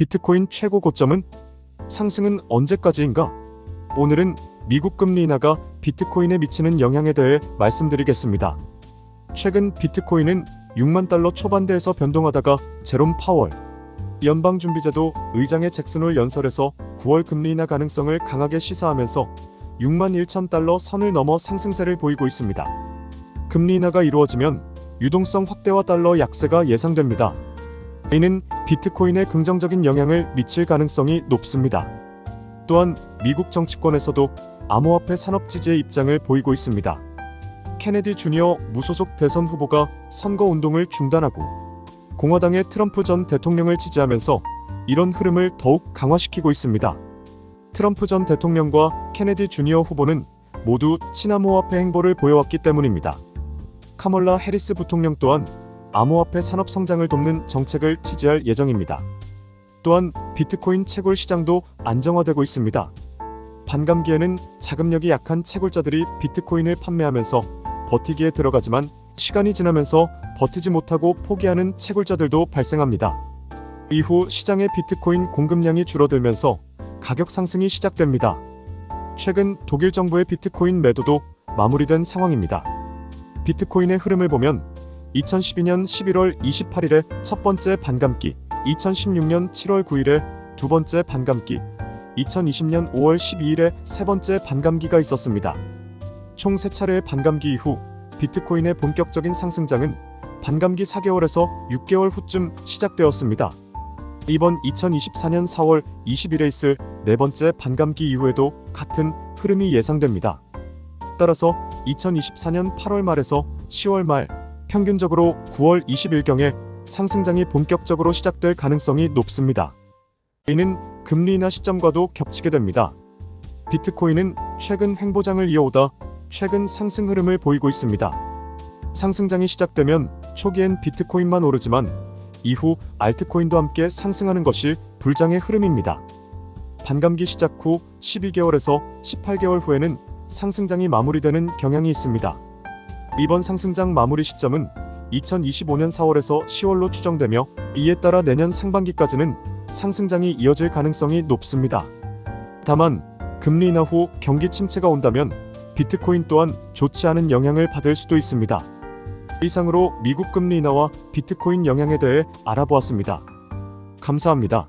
비트코인 최고 고점은 상승은 언제까지인가? 오늘은 미국 금리 인하가 비트코인에 미치는 영향에 대해 말씀드리겠습니다. 최근 비트코인은 6만 달러 초반대에서 변동하다가 제롬 파월 연방준비제도 의장의 잭슨홀 연설에서 9월 금리 인하 가능성을 강하게 시사하면서 6만 1천 달러 선을 넘어 상승세를 보이고 있습니다. 금리 인하가 이루어지면 유동성 확대와 달러 약세가 예상됩니다. 이는 비트코인에 긍정적인 영향을 미칠 가능성이 높습니다. 또한 미국 정치권에서도 암호화폐 산업 지지의 입장을 보이고 있습니다. 케네디 주니어 무소속 대선 후보가 선거 운동을 중단하고 공화당의 트럼프 전 대통령을 지지하면서 이런 흐름을 더욱 강화시키고 있습니다. 트럼프 전 대통령과 케네디 주니어 후보는 모두 친암호화폐 행보를 보여왔기 때문입니다. 카멀라 해리스 부통령 또한 암호화폐 산업 성장을 돕는 정책을 지지할 예정입니다. 또한 비트코인 채굴 시장도 안정화되고 있습니다. 반감기에는 자금력이 약한 채굴자들이 비트코인을 판매하면서 버티기에 들어가지만 시간이 지나면서 버티지 못하고 포기하는 채굴자들도 발생합니다. 이후 시장의 비트코인 공급량이 줄어들면서 가격 상승이 시작됩니다. 최근 독일 정부의 비트코인 매도도 마무리된 상황입니다. 비트코인의 흐름을 보면 2012년 11월 28일에 첫 번째 반감기, 2016년 7월 9일에 두 번째 반감기, 2020년 5월 12일에 세 번째 반감기가 있었습니다. 총 세 차례의 반감기 이후 비트코인의 본격적인 상승장은 반감기 4개월에서 6개월 후쯤 시작되었습니다. 이번 2024년 4월 20일에 있을 네 번째 반감기 이후에도 같은 흐름이 예상됩니다. 따라서 2024년 8월 말에서 10월 말 평균적으로 9월 20일경에 상승장이 본격적으로 시작될 가능성이 높습니다. 이는 금리 인하 시점과도 겹치게 됩니다. 비트코인은 최근 횡보장을 이어오다 최근 상승 흐름을 보이고 있습니다. 상승장이 시작되면 초기엔 비트코인만 오르지만 이후 알트코인도 함께 상승하는 것이 불장의 흐름입니다. 반감기 시작 후 12개월에서 18개월 후에는 상승장이 마무리되는 경향이 있습니다. 이번 상승장 마무리 시점은 2025년 4월에서 10월로 추정되며 이에 따라 내년 상반기까지는 상승장이 이어질 가능성이 높습니다. 다만 금리 인하 후 경기 침체가 온다면 비트코인 또한 좋지 않은 영향을 받을 수도 있습니다. 이상으로 미국 금리 인하와 비트코인 영향에 대해 알아보았습니다. 감사합니다.